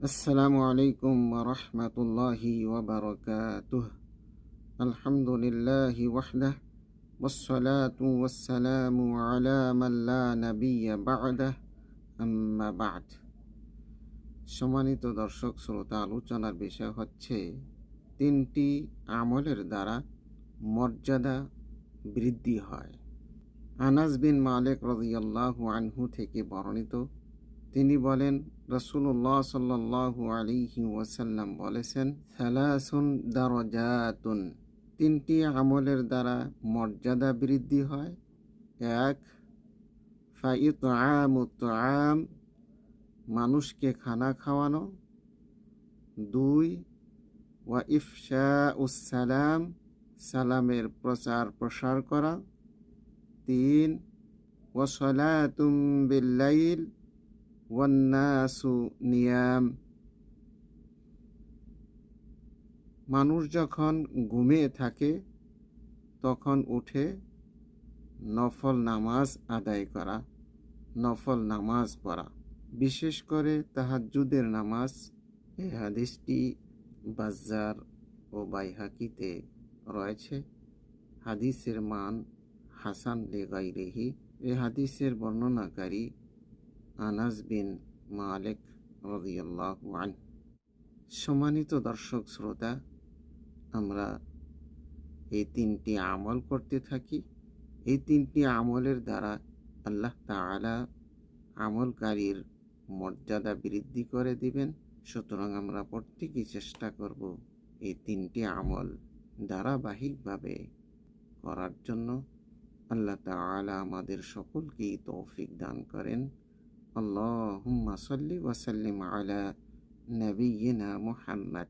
السلام عليكم ورحمة الله وبركاته الحمد لله وحده والصلاة والسلام على من لا نبي بعده أما بعد সম্মানিত দর্শক শ্রোতা আলোচনার বিষয় হচ্ছে তিনটি আমলের দ্বারা মর্যাদা বৃদ্ধি হয় আনাস বিন মালিক রাদিয়াল্লাহু আনহু থেকে বর্ণিত তিনি বলেন রসুল্লাহ সাল্লাল্লাহু আলাইহি ওয়াসাল্লাম বলেছেন, সালাসুন দারজাতুন। তিনটি আমলের দ্বারা মর্যাদা বৃদ্ধি হয়। এক ফাইতাম মানুষকে খানা খাওয়ানো। দুই, ওয়া ইফশা সালাম, সালামের প্রচার প্রসার করা। তিন, ওয়া ওয়াসলাতুম বিল্লাইল ওয়ান্নাসু নিয়াম। মানুষ যখন ঘুমিয়ে থাকে, তখন উঠে নফল নামাজ আদায় করা, নফল নামাজ পড়া। বিশেষ করে তাহাজ্জুদের নামাজ এ হাদিসটি বাজার ও বাইহাকিতে রয়েছে। হাদিসের মান হাসান লেগাই রেহি এ হাদিসের বর্ণনাকারী আনাস বিন মালেক রদিয়াল্লাহু আন সম্মানিত দর্শক শ্রোতা, আমরা এই তিনটি আমল করতে থাকি। এই তিনটি আমলের দ্বারা আল্লাহ তাআলা আমলকারীর মর্যাদা বৃদ্ধি করে দিবেন। সুতরাং আমরা প্রত্যেকেই চেষ্টা করব এই তিনটি আমল ধারাবাহিকভাবে করার জন্য। আল্লাহ তাআলা আমাদের সকলকেই তৌফিক দান করেন। اللهم صل وسلم على نبينا محمد.